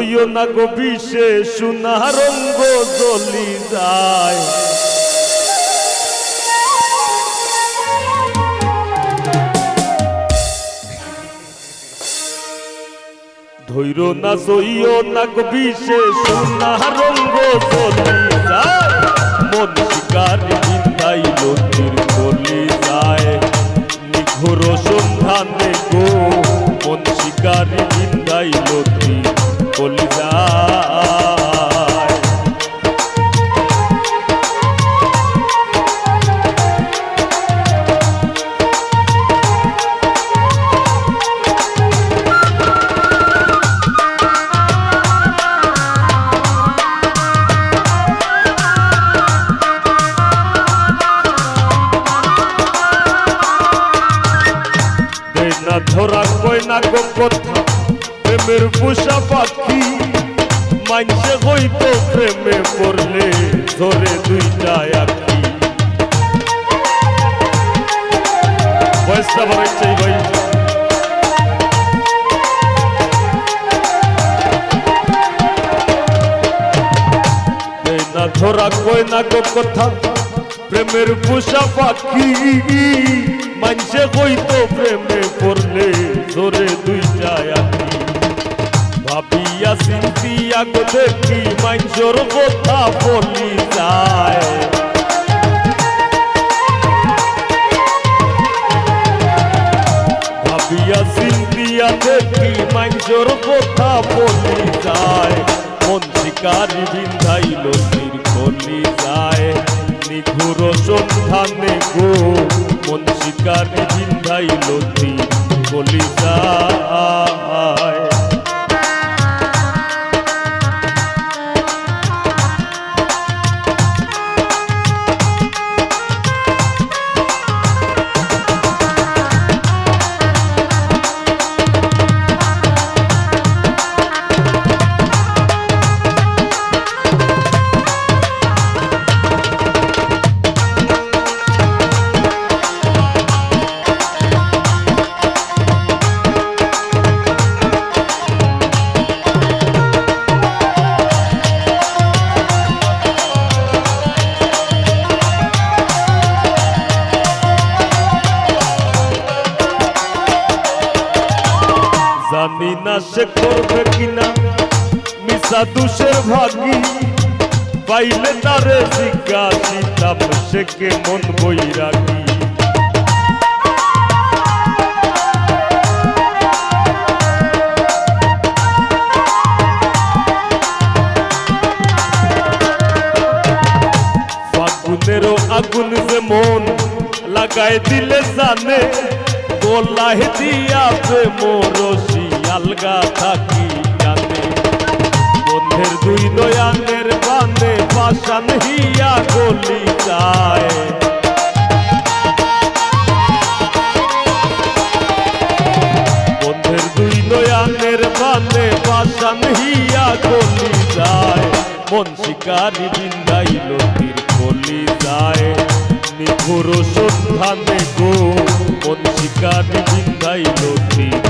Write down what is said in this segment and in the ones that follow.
তুইও না গো বিষে, সোনা রঙ্গ জ্বলি যায়। ধৈর না সইও না গো বিষে, সোনা রঙ্গ জ্বলি যায়। মন শিকারি বিন্দাই লতির গো কথা প্রেমের পোষা পাখি মানছে হইতো প্রেমে পড়লে ধরে দুইটা আখি। বয়সটা বাড়াইছে ভাই। দেয় না ধরা কয় না গো কথা, প্রেমের পোষা পাখি। মানছে হইতো প্রেমে পড়লে ধরে দুইটা আখি ভাবিয়া চিন্তিয়া গো দেখি মাঞ্জর কথা বলি যায়। ভাবিয়া দেখি মাঞ্জর কথা বলি যায়। মন শিকারি যায়। নিঘুর সন্ধানে গো মন শিকার জিন্দাই তীর বলি যায় জানি না সে করবে কিনা। মিশা দুষের ভাগি পাইলে তারে জিজ্ঞাসিতাম সে কে মন বই রাখি ফাগুনেরও আগুন যে মন লাগাই দিলে জানে গোলাহে দিয়া প্রেমরসি আলগা থাকি জানে। বন্ধের দুই নয়ানের বানে পাশান হিয়া গলি যায়। বন্ধের দুই মন শিকারি বিন্দাইল তীর গলি যায়। নিঘুর সন্ধানে গো, মন শিকারি বিন্দাইল তীর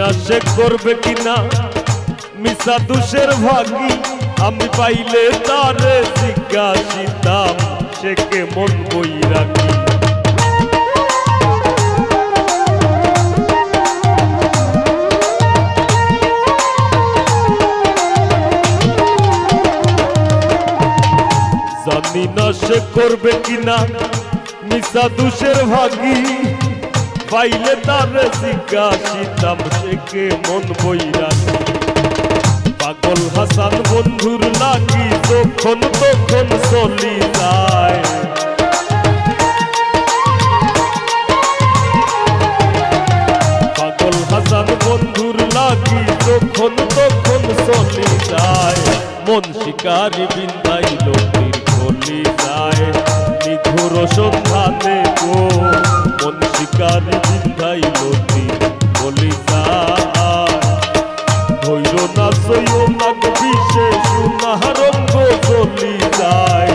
না সে করবে কিনা? মিশা দুষের ভাগি, আমি পাইলে তারে জিজ্ঞাসিতাম, সে কে মন বই রাখি জানি না সে করবে কিনা, মিশা দুষের ভাগি। পাইলে তার জিজ্ঞাসিতাম থেকে মন বইরা। পাগল হাসান বন্ধুর নাকি তখন তখন চলি যায়। পাগল হাসান বন্ধুর নাকি তখন তখন চলি যায়। মন শিকারি বিন্দু ধৈর না সইও না বিষে চলি যায়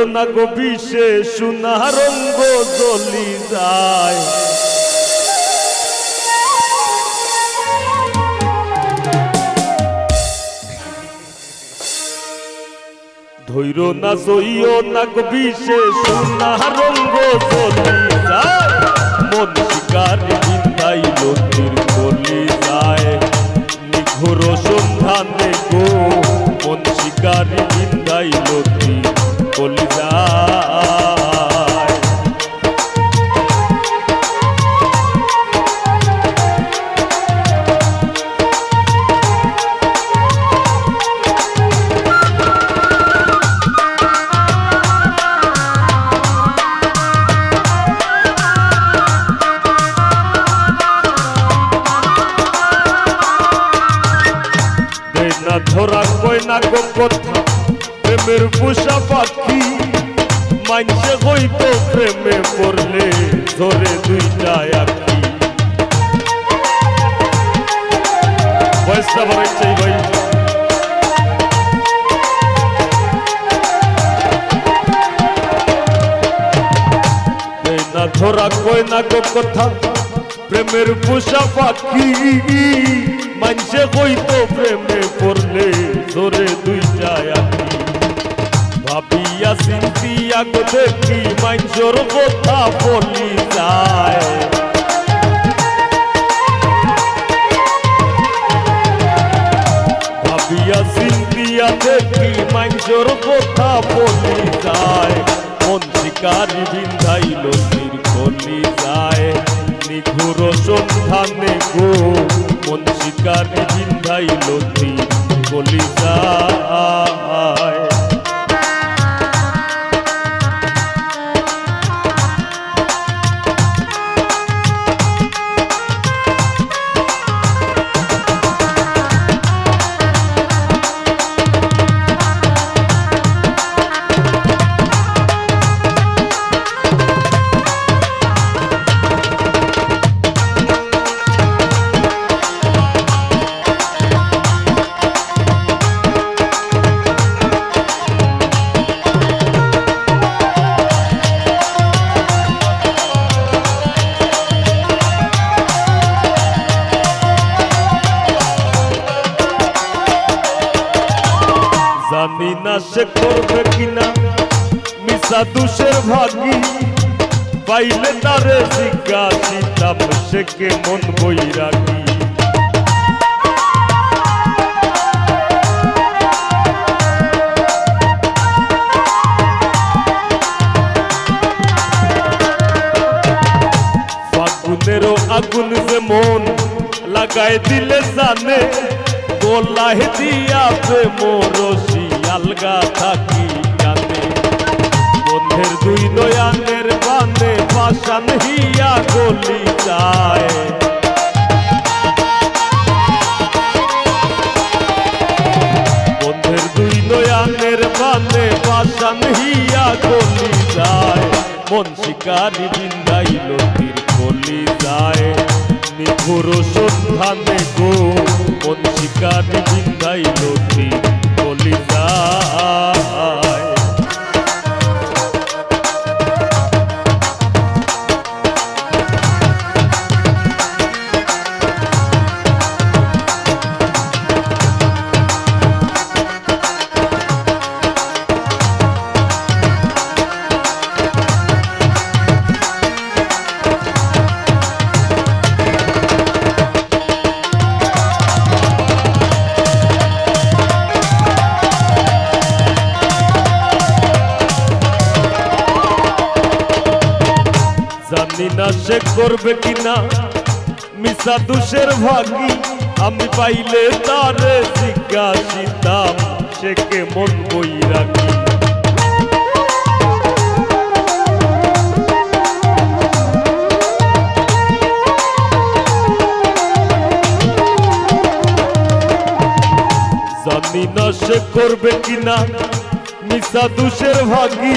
ইয়ো না গো বিশেষ সুনারঙ্গ জ্বলি যায়। ধৈর না সইও না গো বিশেষ সুনারঙ্গ জ্বলি যায়। মন শিকারি বিন্দাই না গো কথা প্রেমের পুষা পাখি মানছে হইতো প্রেমে পড়লে ধরে দুইটা আখি বয়সটা বাড়াইছে ভাই না ধরা কয় না গো কথা প্রেমের পোষা পাখি মানছে হইতো প্রেমে পড়লে ধরে দুইটা আখি ভাবিয়া চিন্তিয়া দেখি মাইজোর কথা বলি যায়। মাইজোর কথা বলি যায়। মন সন্ধানে গো মন শিকারি বিন্ধাইল জানি না সে করবে কিনা। মিশা দুষের ভাগি পাইলে তারে জিজ্ঞাসিতাম সে কেমন বই রাখি ফাগুনেরও আগুন যে মন লাগাই দিলে জানে গোলাহে দিয়া প্রেমরসি আলগা থাকি জানে বন্ধের দুই নয়ানের বানে পাশান হিয়া গলি যায়। দুই নয়ানের গলি যায়। মন সন্ধানে গো কলি যায় সে করবে কিনা? মিশা দুষের ভাগি, আমি পাইলে তারে জিজ্ঞাসিতাম, সে কে মন বই রাখি জানি না সে করবে কিনা, মিশা দুষের ভাগি।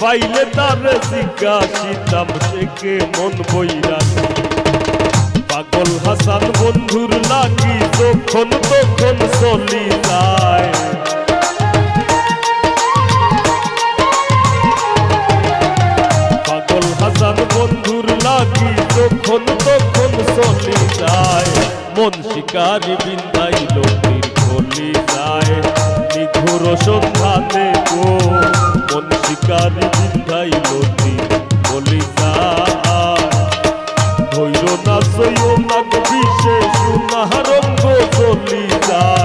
পাইলে তার জিজ্ঞাসিতাম থেকে মন বইরা। পাগল হাসান বন্ধুর লাগি তখন তখন চলি যায়। না সইও না বিষে সুনারঙ্গ চলি যায়